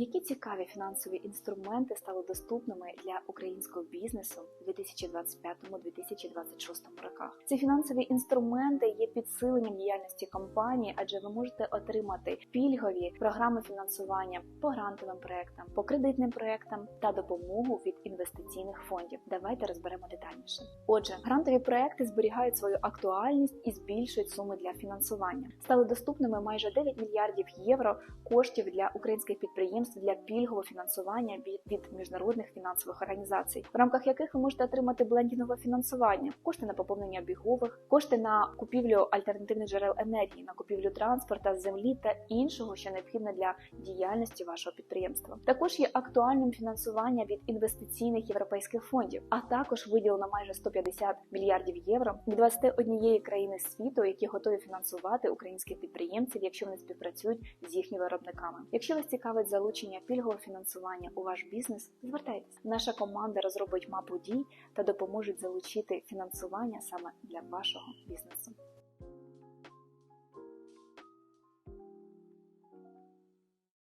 Які цікаві фінансові інструменти стали доступними для українського бізнесу у 2025-2026 роках? Ці фінансові інструменти є підсиленням діяльності компанії, адже ви можете отримати пільгові програми фінансування по грантовим проектам, по кредитним проектам та допомогу від інвестиційних фондів. Давайте розберемо детальніше. Отже, грантові проекти зберігають свою актуальність і збільшують суми для фінансування. Стали доступними майже 9 мільярдів євро коштів для українських підприємств для пільгового фінансування від, від міжнародних фінансових організацій, в рамках яких ви можете отримати блендінгове фінансування, кошти на поповнення бігових, кошти на купівлю альтернативних джерел енергії, на купівлю транспорта, землі та іншого, що необхідне для діяльності вашого підприємства. Також є актуальним фінансування від інвестиційних європейських фондів, а також виділено майже 150 мільярдів євро від 21 країни світу, які готові фінансувати українських підприємців, якщо вони співпрацюють з їхніми виробниками. Якщо вас цікавить залучення пільгового фінансування у ваш бізнес, звертайтесь. Наша команда розробить мапу дій та допоможе залучити фінансування саме для вашого бізнесу.